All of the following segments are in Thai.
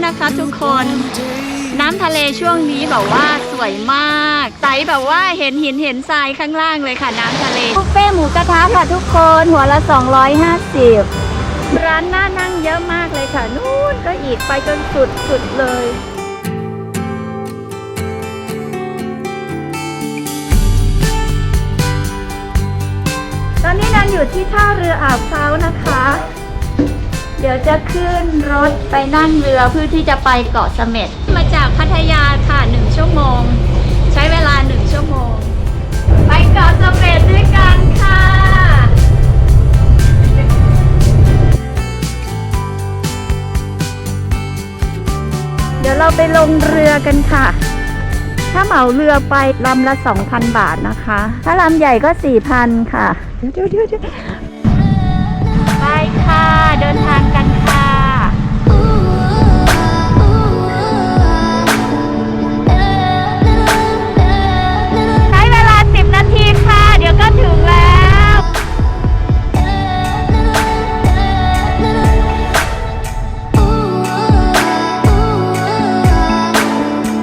แล้วนะคะทุกคน น้ำทะเลช่วงนี้แบบว่าสวยมากใสแบบว่าเห็นหินเห็นทรายข้างล่างเลยค่ะน้ำทะเลบุฟเฟ่หมูกระทะค่ะทุกคนหัวละ 250 ร้านน่านั่งเยอะมากเลยค่ะ นู่นก็อีกไปจนสุดสุดเลยตอนนี้นันอยู่ที่ท่าเรืออ่าวพร้าวนะคะ เดี๋ยวจะขึ้นรถไปนั่งเรือเพื่อที่จะไปเกาะเสม็ด มาจากพัทยาค่ะหนึ่งชั่วโมง ใช้เวลาหนึ่งชั่วโมง ไปเกาะเสม็ดด้วยกันค่ะเดี๋ยวเราไปลงเรือกันค่ะ ถ้าเหมาเรือไปลำละ 2,000 บาทนะคะ ถ้าลำใหญ่ก็ 4,000 ค่ะ เดี๋ยวเดี๋ยวเดี๋ยว ไปค่ะ เดินทางกันค่ะ ใช้เวลา 10 นาทีค่ะ เดี๋ยวก็ถึงแล้ว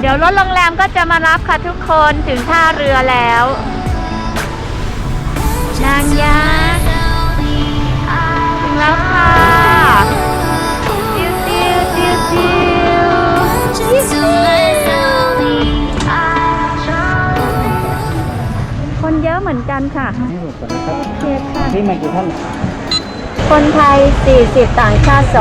เดี๋ยวรถโรงแรมก็จะมารับค่ะทุกคนถึงท่าเรือแล้ว นางยักษ์ถึงแล้ว ค่ะจิ้วจิ้วจิ้วจิ้วคนเยอะเหมือนกันค่ะให้หมดก่อนนะครับโอเคค่ะ นี่มากี่ท่านคนไทย 40 ต่างชาติ 200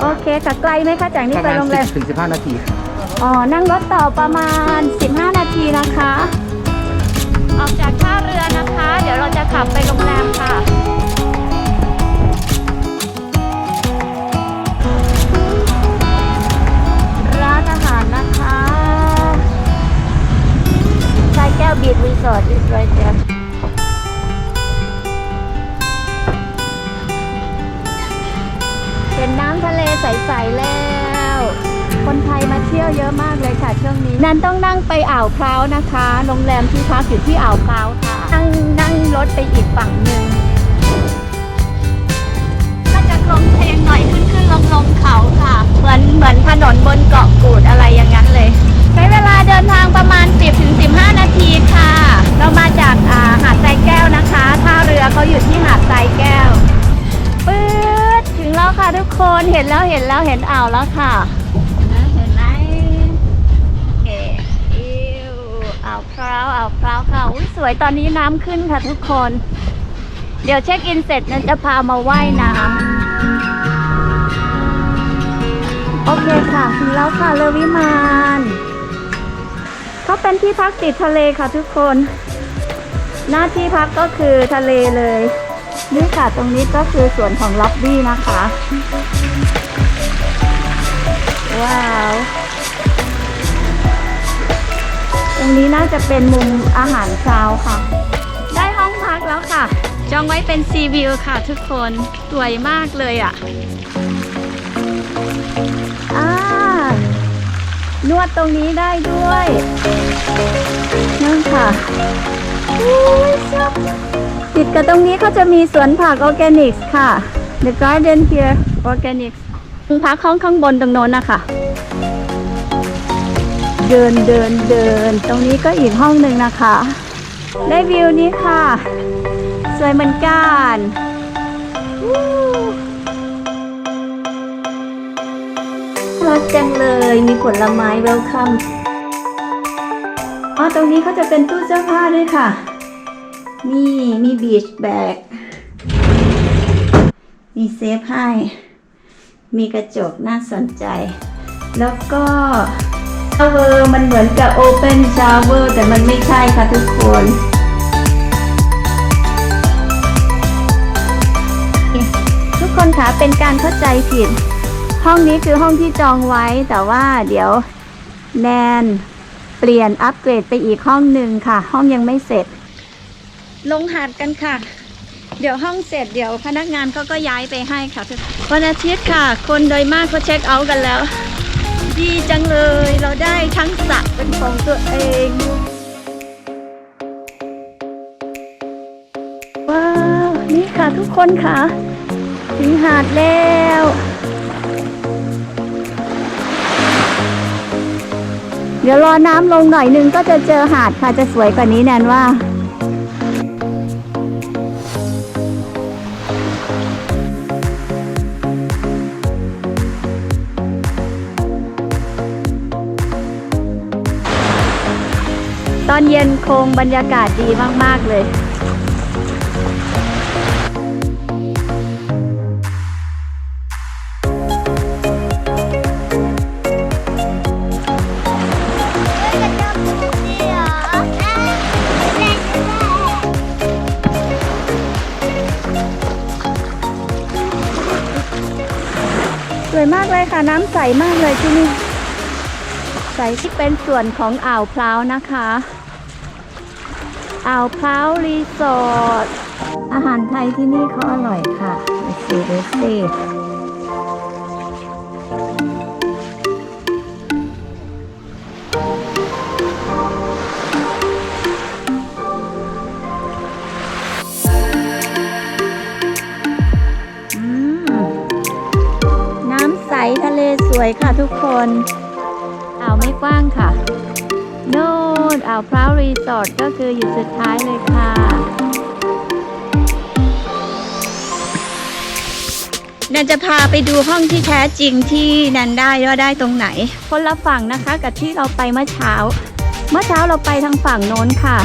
โอเคค่ะไกลไหมคะจากนี้ไปโรงแรม ถึงสิบห้านาทีครับอ๋อ นั่งรถต่อประมาณ 15 นาทีนะคะ ออกจากท่าเรือนะคะ เดี๋ยวเราจะขับไปโรงแรมค่ะ ชายแก้วบีดรีสอร์ท is right there เป็นน้ำทะเลใสๆแล้ว คนไทยมาเที่ยวเยอะมากเลยค่ะช่วงนี้ นันต้องนั่งไปอ่าวพร้าวนะคะ โรงแรมที่พักอยู่ที่อ่าวพร้าวค่ะ นั่งนั่งรถไปอีกฝั่งหนึ่งก็จะลงเพลงหน่อยขึ้นขึ้นลงลงเขาค่ะ เหมือนเหมือนถนนบนเกาะกูดอะไรอย่างนั้นเลย ใช้เวลาเดินทางประมาณ 10-15 นาทีค่ะ เรามาจากอ่าหาดทรายแก้วนะคะท่าเรือเขาอยู่ที่หาดทรายแก้วปื๊ดถึงแล้วค่ะทุกคนเห็นแล้วเห็นแล้วเห็นอ่าวแล้วค่ะเห็นไหมเก๋อิวอ่าวพร้าวอ่าวพร้าวค่ะอุ้ยสวยตอนนี้น้ำขึ้นค่ะทุกคน เดี๋ยวเช็คอินเสร็จนั้นจะพามาว่ายน้ำโอเคค่ะถึงแล้วค่ะเลอวิมาน เขาเป็นที่พักติดทะเลค่ะทุกคน หน้าที่พักก็คือทะเลเลย นี่ค่ะตรงนี้ก็คือส่วนของล็อบบี้นะคะ ว้าว ตรงนี้น่าจะเป็นมุมอาหารเช้าค่ะ ได้ห้องพักแล้วค่ะ จองไว้เป็นซีวิวค่ะทุกคน สวยมากเลยอะ นวดตรงนี้ได้ด้วยนั่นค่ะอุ้ยชอบติดกับตรงนี้เขาจะมีสวนผักออร์แกนิกส์ค่ะ The Garden here Organics พักห้องข้างบนตรงโน้นนะคะเดินเดินเดิน ตรงนี้ก็อีกห้องหนึ่งนะคะ ได้วิวนี้ค่ะ สวยเหมือนกัน รักจังเลย มีผลไม้เวลคัมอ๋อตรงนี้เขาจะเป็นตู้เสื้อผ้าด้วยค่ะ นี่มีบีชแบก มีเซฟให้ มีกระจกน่าสนใจ แล้วก็ชาวเวอร์มันเหมือนกับโอเ n นชาวเวอร์แต่มันไม่ใช่ค่ะทุกคนทุกคนคะเป็นการเข้าใจผิด ห้องนี้คือห้องที่จองไว้แต่ว่าเดี๋ยวแนนเปลี่ยนอัปเกรดไปอีกห้องหนึ่งค่ะ ห้องยังไม่เสร็จ ลงหาดกันค่ะ เดี๋ยวห้องเสร็จเดี๋ยวพนักงานเขาก็ย้ายไปให้ค่ะวันอาทิตย์ค่ะ คนโดยมากเขาเช็คเอาท์กันแล้ว ดีจังเลยเราได้ทั้งสระเป็นของตัวเองว้าวนี่ค่ะทุกคนค่ะ ถึงหาดแล้ว เดี๋ยวรอน้ำลงหน่อยนึงก็จะเจอหาดค่ะจะสวยกว่านี้แนนว่า ตอนเย็นคงบรรยากาศดีมาก ๆ เลย วยมากเลยค่ะ น้ำใสมากเลยที่นี่ใสที่เป็นส่วนของอ่าวพร้าวนะคะ อ่าวพร้าวรีสอร์ทอาหารไทยที่นี่เขาอร่อยค่ะดูสิดูสิอื วยค่ะทุกคน อ่าวไม่กว้างค่ะโน่นอ่าวพร้าวรีสอร์ทก็คืออยู่สุดท้ายเลยค่ะแนนจะพาไปดูห้องที่แท้จริงที่แนนได้ว่าได้ตรงไหน คนละฝั่งนะคะ กับที่เราไปเมื่อเช้า เมื่อเช้าเราไปทางฝั่งโน้นค่ะ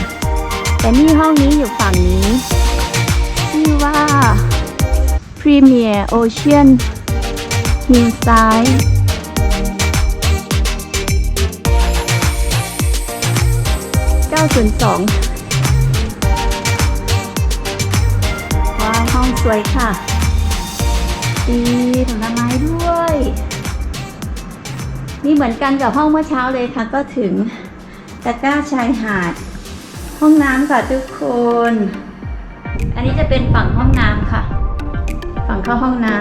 แต่นี่ห้องนี้อยู่ฝั่งนี้ชื่อว่า Premier Ocean Hillside 902ว้าวห้องสวยค่ะดีผลไม้ด้วย นี่เหมือนกันกับห้องเมื่อเช้าเลยค่ะ ก็ถึงตะกร้าชายหาด ห้องน้ำค่ะทุกคน อันนี้จะเป็นฝั่งห้องน้ำค่ะ ฝั่งเข้าห้องน้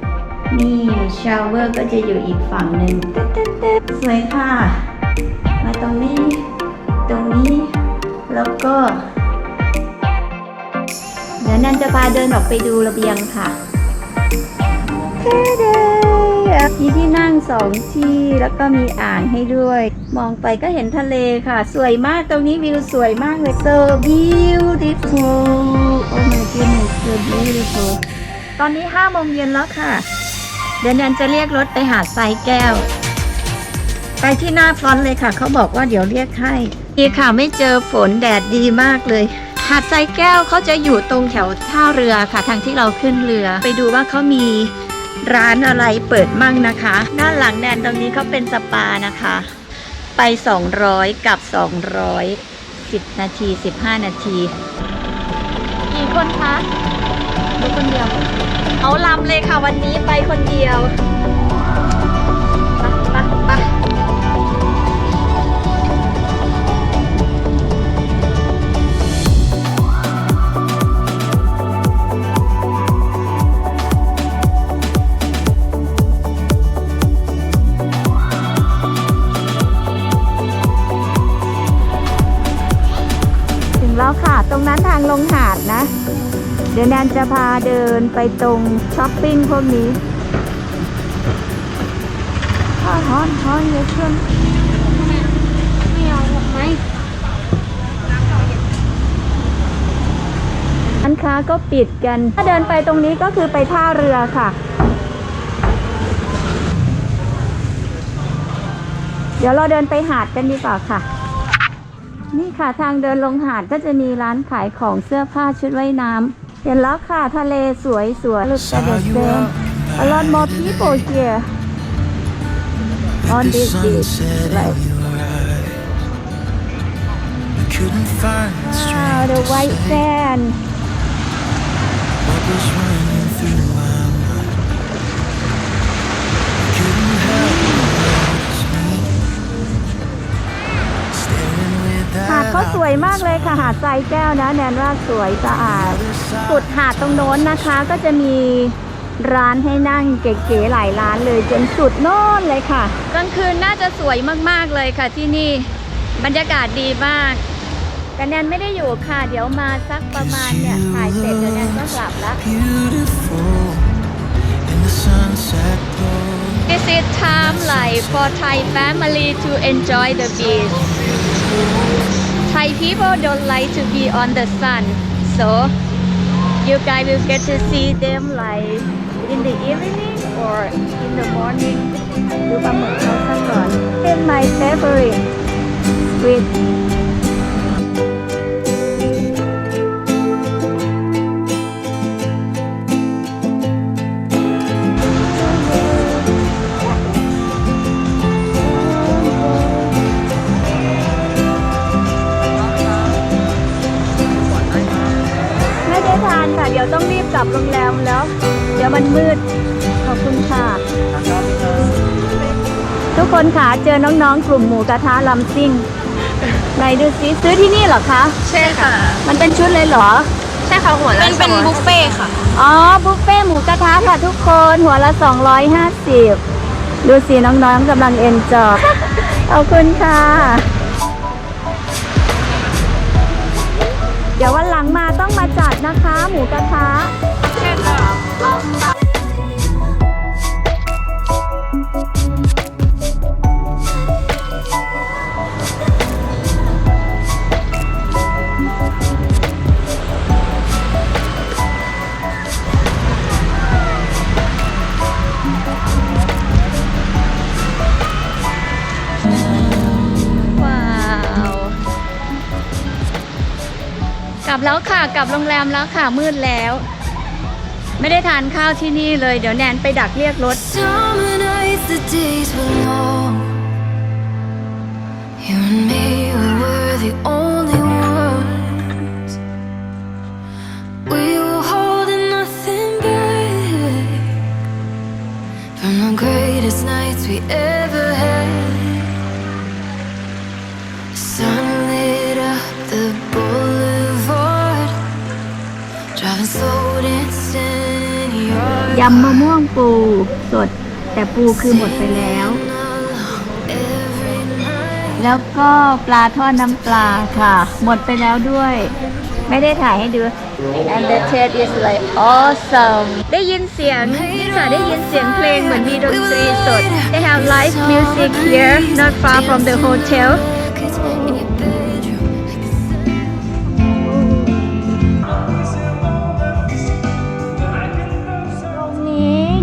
ำนี่ชาวเวอร์ก็จะอยู่อีกฝั่งหนึ่งสวยค่ะ มาตรงนี้ ตรงนี้ แล้วก็ เดี๋ยวนันจะพาเดินออกไปดูระเบียงค่ะเท่ๆมีที่นั่งสองที่แล้วก็มีอ่างให้ด้วย มองไปก็เห็นทะเลค่ะ สวยมากตรงนี้วิวสวยมากเลย so beautiful oh my goodness so beautiful ตอนนี้ห้าโมงเย็นแล้วค่ะ เดี๋ยวแนนจะเรียกรถไปหาดทรายแก้ว ไปที่หน้าฟรอนต์เลยค่ะ เขาบอกว่าเดี๋ยวเรียกให้ ดีค่ะไม่เจอฝนแดดดีมากเลยหาดทรายแก้วเขาจะอยู่ตรงแถวท่าเรือค่ะ ทางที่เราขึ้นเรือ ไปดูว่าเขามีร้านอะไรเปิดมั่งนะคะ ด้านหลังแนนตรงนี้เขาเป็นสปานะคะ ไป 200 กับ 200 10 นาที 15 นาทีกี่คนคะไปคนเดียว เอาลำเลยค่ะวันนี้ไปคนเดียวางลงหาดนะ เดี๋ยวแนนจะพาเดินไปตรงช้อปปิ้งพวกนี้ฮ้อนฮ้อนฮ้อนเยอะขึ้นไม่เอาหรอกไหมร้านค้าก็ปิดกัน ถ้าเดินไปตรงนี้ก็คือไปท่าเรือค่ะ เดี๋ยวเราเดินไปหาดกันดีกว่าค่ะ นี่ค่ะทางเดินลงหาดก็จะมีร้านขายของเสื้อผ้าชุดว่ายน้ำเห็นแล้วค่ะทะเลสวยสวย Look at the sand a lot more people here on The this sun beach set like in your eyes. We couldn't find the wow strength the to white say sand เขาสวยมากเลยค่ะ eyes หาดทรายแก้วนะแนนว่าสวยสะอาด on the other สุด side. หาดตรงโน้นนะคะ ก็จะมีร้านให้นั่งเก๋ๆหลายร้านเลยจนสุดโน่นเลยค่ะกลางคืนน่าจะสวยมากๆเลยค่ะที่นี่บรรยากาศดีมากแต่แนนไม่ได้อยู่ค่ะ เดี๋ยวมาสักประมาณเนี่ยถ่ายเสร็จเดี๋ยวแนนก็กลับแล้ว Beautiful in the sunset glow. This is time like for Thai family to enjoy the beach. Thai people don't like to be on the sun, so you guys will get to see them like in the evening or in the morning. ดูปลาหมึกเขาซะก่อน It's my favorite with ลับโรงแรมแล้ว เดี๋ยวมันมืด ขอบคุณค่ะ ทุกคนค่ะเจอน้องๆ กลุ่มหมูกระทะลำซิ่งไหนดูซิซื้อที่นี่เหรอคะ ใช่ค่ะ มันเป็นชุดเลยเหรอ ใช่ค่ะหัวละเป็นบุฟเฟ่ค่ะ อ๋อ บุฟเฟ่หมูกระทะค่ะทุกคน หัวละ 250 ดูสิน้องๆกำลังเอนจอยขอบคุณค่ะ เดี๋ยววันหลังมาต้องมาจัดนะคะ หมูกระทะใช่ค่ะ ว้าว กลับแล้วค่ะ กลับโรงแรมแล้วค่ะ มืดแล้ว ไม่ได้ทานข้าวที่นี่เลย เดี๋ยวแนนไปดักเรียกรถ From the greatest nights we ever ยำมะม่วงปูสด แต่ปูคือหมดไปแล้ว แล้วก็ปลาทอดน้ำปลาค่ะ หมดไปแล้วด้วย ไม่ได้ถ่ายให้ดู and the taste is like awesome ได้ยินเสียงค่ะได้ยินเสียงเพลงเหมือนมีดนตรีสด they have live music here not far from the hotel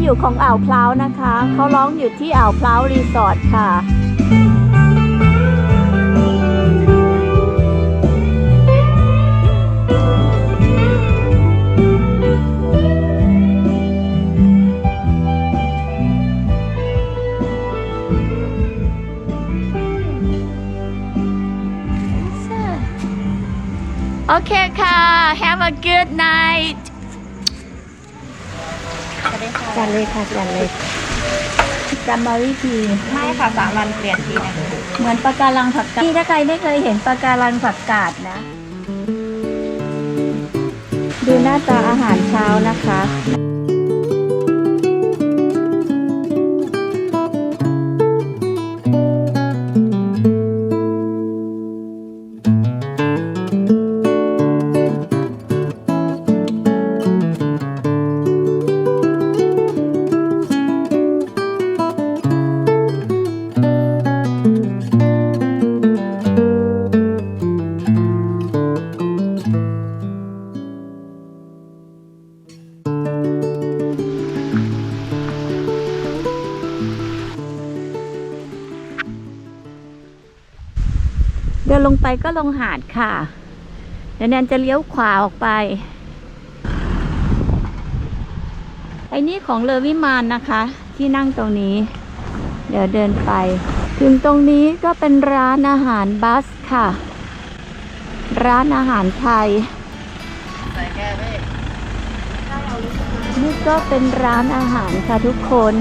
อยู่ของอ่าวพร้าวนะคะ เขาร้องอยู่ที่อ่าวพร้าวรีสอร์ทค่ะโอเคค่ะ have a good night จัดเลยค่ะจัดเลยกรรมวิธีไม่ค่ะสามวันเปลี่ยนทีนะเหมือนปะการังผักกาดนี่ถ้าใครไม่เคยเห็นปะการังผักกาดนะ ดูหน้าตาอาหารเช้านะคะ เดินลงไปก็ลงหาดค่ะ เดี๋ยวแนนจะเลี้ยวขวาออกไป ไอ้นี่ของเลอวิมานนะคะ ที่นั่งตรงนี้ เดี๋ยวเดินไป ถึงตรงนี้ก็เป็นร้านอาหารบัสค่ะ ร้านอาหารไทย นี่ก็เป็นร้านอาหารค่ะทุกคน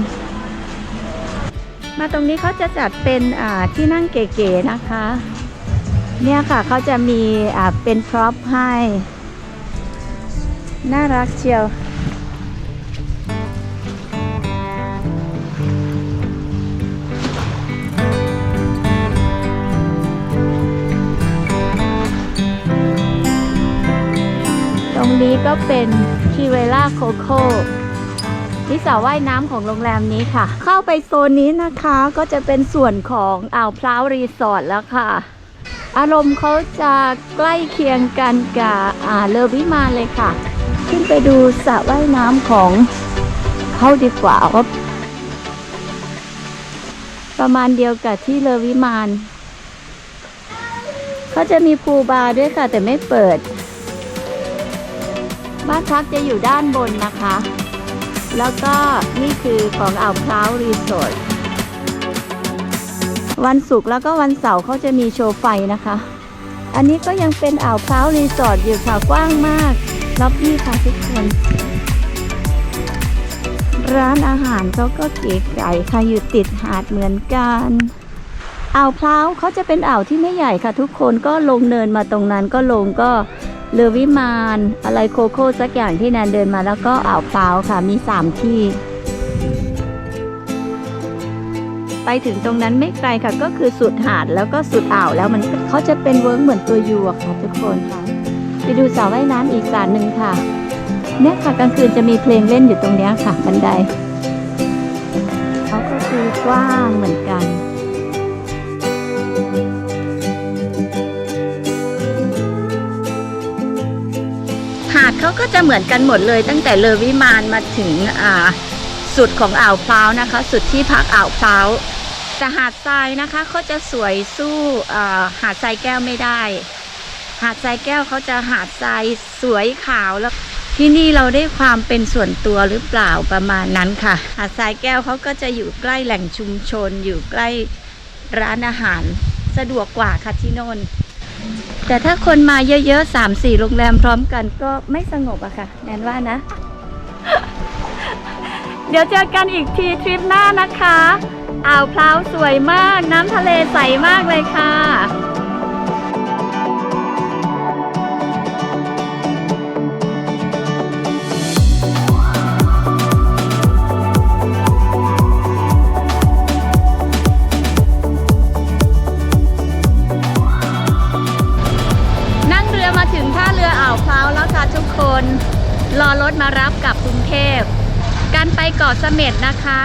มาตรงนี้เขาจะจัดเป็นที่นั่งเก๋ๆนะคะ เนี่ยค่ะเขาจะมีเป็นพร็อพให้ น่ารักเชียวตรงนี้ก็เป็นคิเวล่าโคโค่นี่สระว่ายน้ำของโรงแรมนี้ค่ะ เข้าไปโซนนี้นะคะก็จะเป็นส่วนของอ่าวพร้าวรีสอร์ทแล้วค่ะ อารมณ์เขาจะใกล้เคียงกันกับอ่าเลอวิมานเลยค่ะ ขึ้นไปดูสระว่ายน้ำของเขาดีกว่าว่าประมาณเดียวกับที่เลอวิมานเขาจะมีพูบาร์ด้วยค่ะ แต่ไม่เปิด บ้านพักจะอยู่ด้านบนนะคะ แล้วก็นี่คือของอ่าวพร้าวรีสอร์ท วันศุกร์แล้วก็วันเสาร์เขาจะมีโชว์ไฟนะคะ อันนี้ก็ยังเป็นอ่าวพร้าวรีสอร์ทอยู่ค่ะกว้างมากล็อบบี้ค่ะทุกคน ร้านอาหารเขาก็เก๋ไก่ค่ะอยู่ติดหาดเหมือนกันอ่าวพร้าวเขาจะเป็นอ่าวที่ไม่ใหญ่ค่ะ ทุกคนก็ลงเนินมาตรงนั้นก็ลงก็เรือวิมานอะไรโคโค่สักอย่างที่แนนเดินมาแล้วก็อ่าวพร้าวค่ะมีสามที่ ไปถึงตรงนั้นไม่ไกลค่ะ ก็คือสุดหาดแล้วก็สุดอ่าวแล้วมันเขาจะเป็นเวิร์กเหมือนตัวยูอะค่ะทุกคนค่ะ ไปดูสระว่ายน้ำอีกสระหนึ่งค่ะ เนี่ยค่ะกลางคืนจะมีเพลงเล่นอยู่ตรงนี้ค่ะบันไดเขาก็คือกว้างเหมือนกันหาดเขาก็จะเหมือนกันหมดเลย ตั้งแต่เลอวิมานมาถึงอ่าสุดของอ่าวพร้าวนะคะ สุดที่พักอ่าวพร้าว แต่หาดทรายนะคะเขาจะสวยสู้หาดทรายแก้วไม่ได้ หาดทรายแก้วเขาจะหาดทรายสวยขาวแล้วที่นี่เราได้ความเป็นส่วนตัวหรือเปล่าประมาณนั้นค่ะ หาดทรายแก้วเขาก็จะอยู่ใกล้แหล่งชุมชน อยู่ใกล้ร้านอาหารสะดวกกว่าค่ะที่โน่นแต่ถ้าคนมาเยอะๆสามสี่โรงแรมพร้อมกันก็ไม่สงบอะค่ะ แนนว่านะ เดี๋ยวเจอกันอีกทีทริปหน้านะคะ อ่าวพร้าวสวยมาก น้ำทะเลใสมากเลยค่ะ นั่งเรือมาถึงท่าเรืออ่าวพร้าวแล้วค่ะทุกคน รอรถมารับกลับกรุงเทพ การไปเกาะเสม็ดนะคะ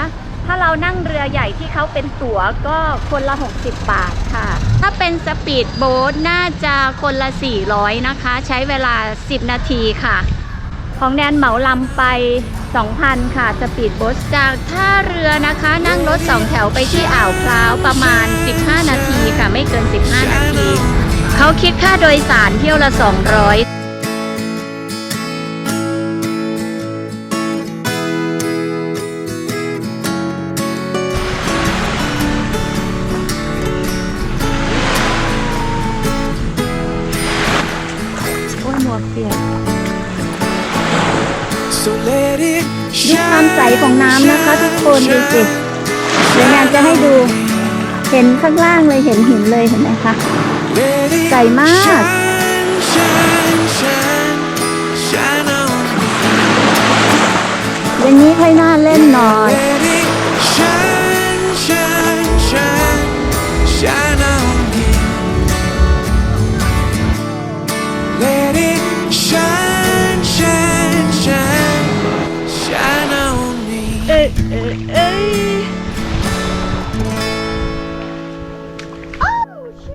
ถ้าเรานั่งเรือใหญ่ที่เขาเป็นตั๋วก็คนละ 60 บาทค่ะ ถ้าเป็นสปีดโบ๊ทน่าจะคนละ 400 นะคะ ใช้เวลา 10 นาทีค่ะ ของแนนเหมาลำไป 2,000 ค่ะ สปีดโบ๊ทจากท่าเรือนะคะ นั่งรถ2แถวไปที่อ่าวพร้าวประมาณ 15 นาทีค่ะ ไม่เกิน 15 นาที เขาคิดค่าโดยสารเที่ยวละ 200 คนดูสิเดี๋ยวงานจะให้ดู เห็นข้างล่างเลยเห็นหินเลยเห็นไหมคะใหญ่มาก shine, shine, shine on me. อย่างนี้ค่อยน่าเล่นหน่อย